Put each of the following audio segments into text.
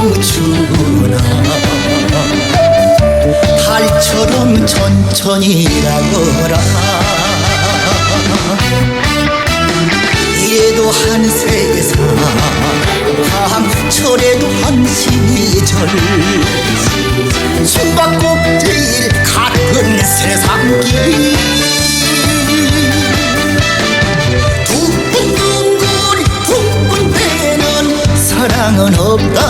비춰주나. 달처럼 천천히라거라. 이래도 한 세상 밤철에도 한 시절. 숨바꼭질 같은 세상길 사랑은 없다.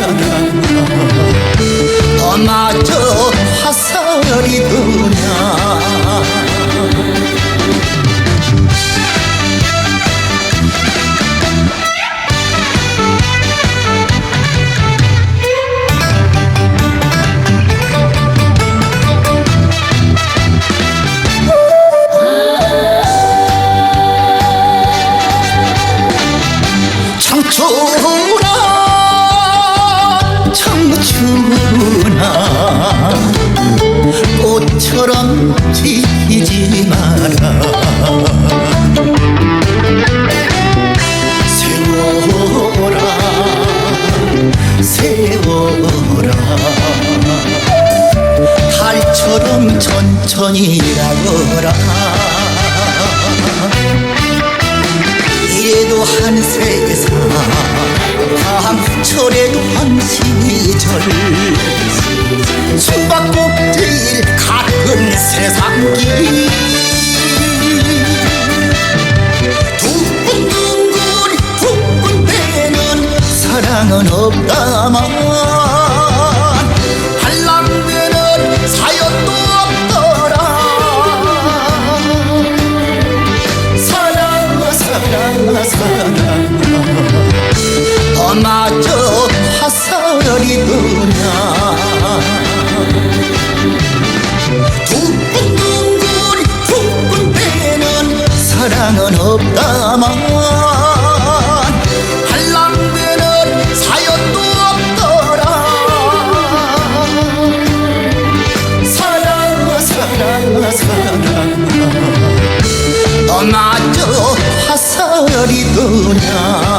Hallelujah. 밤철의 한시절. 숨바꼭질 같은 세상길 두근두근 두근대는 사랑은 없다만. 없다만 한람되는 사연도 없더라. 사랑아 사랑아 사랑아. 너마저 화살이 드냐?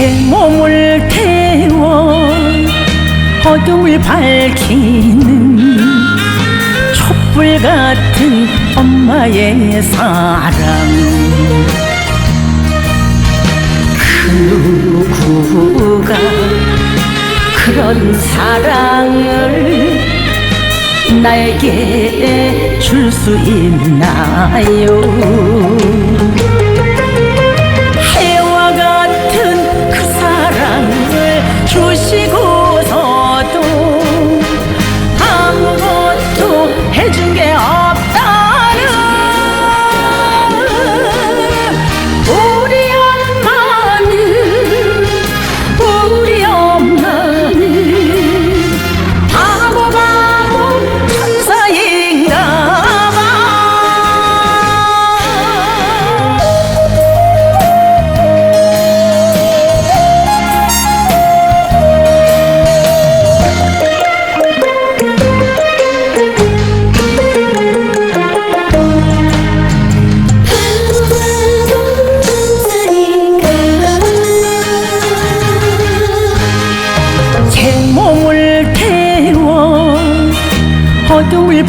내 몸을 태워 어둠을 밝히는 촛불 같은 엄마의 사랑. 그 누구가 그런 사랑을 나에게 줄 수 있나요?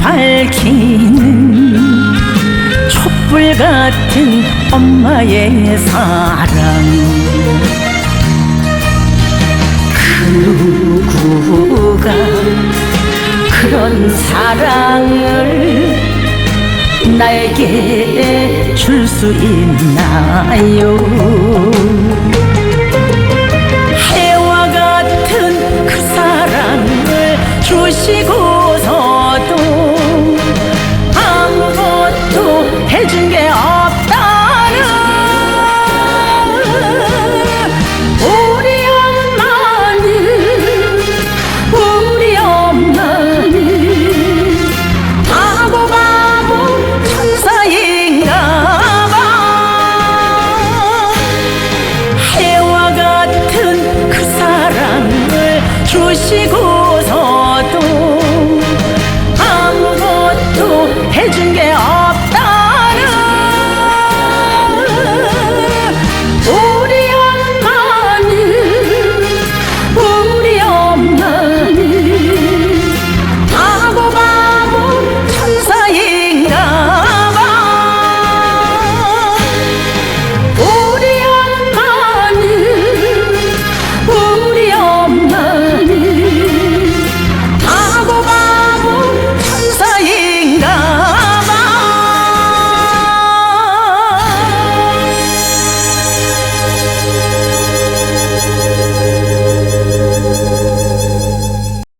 밝히는 촛불 같은 엄마의 사랑. 그 누구가 그런 사랑을 나에게 줄 수 있나요